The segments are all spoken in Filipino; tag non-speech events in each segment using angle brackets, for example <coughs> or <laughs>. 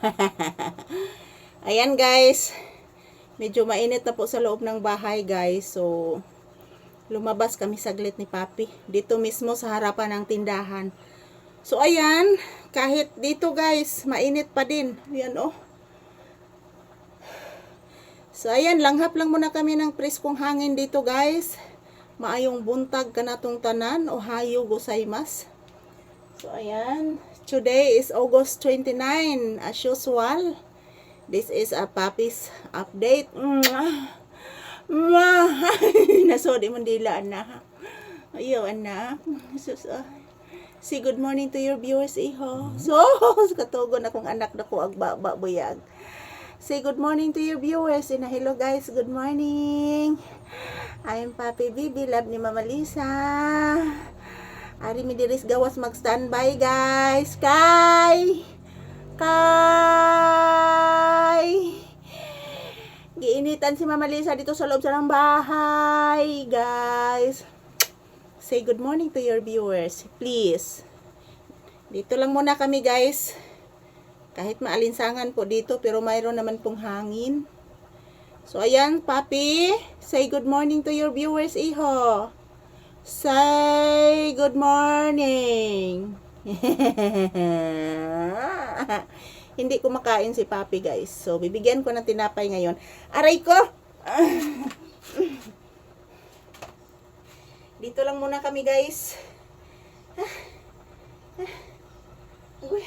<laughs> Ayan guys. Medyo mainit na po sa loob ng bahay guys. So, lumabas kami saglit ni Papi. Dito mismo sa harapan ng tindahan. So, ayan. Kahit dito guys, mainit pa din. Ayan oh. So, ayan. Langhap lang muna kami ng preskong hangin dito guys. Maayong buntag kanatong tanan. Ohayo gozaimasu. So, ayan. Today is August 29, as usual. This is a Papi's update. Mwah! Mwah! <laughs> Nasodi mo dila, anak. Ayaw, anak. Sus, ah. Say good morning to your viewers, iho. So, <laughs> katugon akong anak na ko agbaba buyag. Say good morning to your viewers. And hello guys, good morning. I'm Papi Bibi, love ni Mama Lisa. Ari mi diris gawas mag-standby guys. Kay! Kay! Giinitan si Mama Lisa dito sa loob sa ng bahay, guys. Say good morning to your viewers, please. Dito lang muna kami, guys. Kahit maalinsangan po dito, pero mayroon naman pong hangin. So, ayan, papi. Say good morning to your viewers, iho. Say good morning. <laughs> Hindi kumakain si Papi, guys. So, bibigyan ko ng tinapay ngayon. Aray ko! <laughs> Dito lang muna kami, guys. Uy.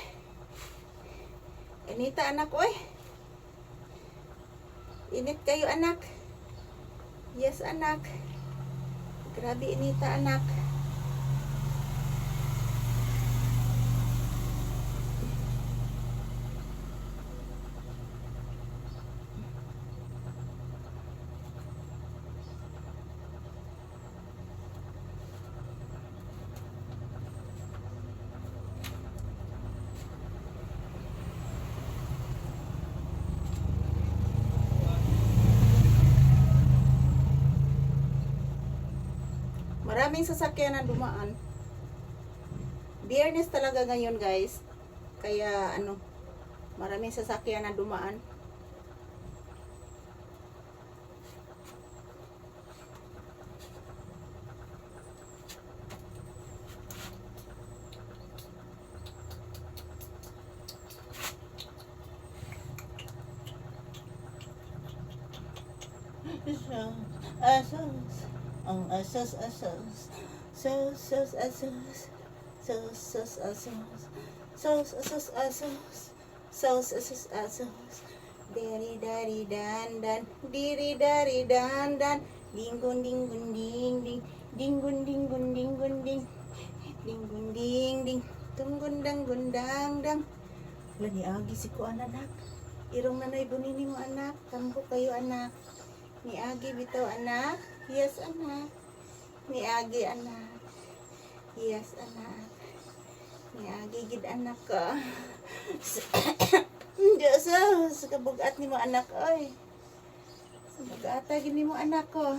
Inita, anak, oy. Init kayo, anak. Yes, anak. Grabe inita anak. Maraming sasakyan na dumaan. Biyernes talaga ngayon guys. Kaya ano, maraming sasakyan na dumaan. Asos, ang asos, asos, sos, sos, asos, sos, sos, asos, sos, asos, asos, sos, asos, asos, diri dari dan dan, diri dari dan dan, dinggun dinggun ding ding, dinggun dinggun dinggun ding, dinggun ding ding, tunggun dang gundang dang. Lagi agi si ko anak. Irong nanay bunini mo anak, kampo kayo anak. Ni Agi bitaw anak. Yes anak. Ni Agi anak. Yes anak. Ni Agi gid anak ka. <coughs> Hindi sa sa kabugat ni mo anak oy. Sa bugata mo anak ko.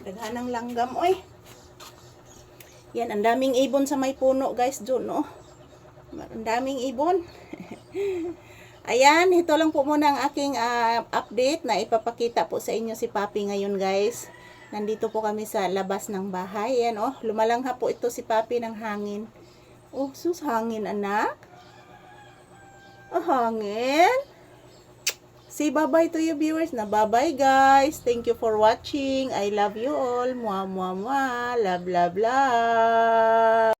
Daghanang langgam oy. Yan, ang daming ibon sa may puno, guys, doon, no? Ang daming ibon. <laughs> Ayan, ito lang po muna ang aking ah, update na ipapakita po sa inyo si Papi ngayon, guys. Nandito po kami sa labas ng bahay. Ayan, oh, lumalangha po ito si Papi ng hangin. Oh, sus, hangin, anak. Oh, hangin. Say bye-bye to your viewers na bye-bye guys. Thank you for watching. I love you all. Mwah, mwah, mwah. Love, love, love.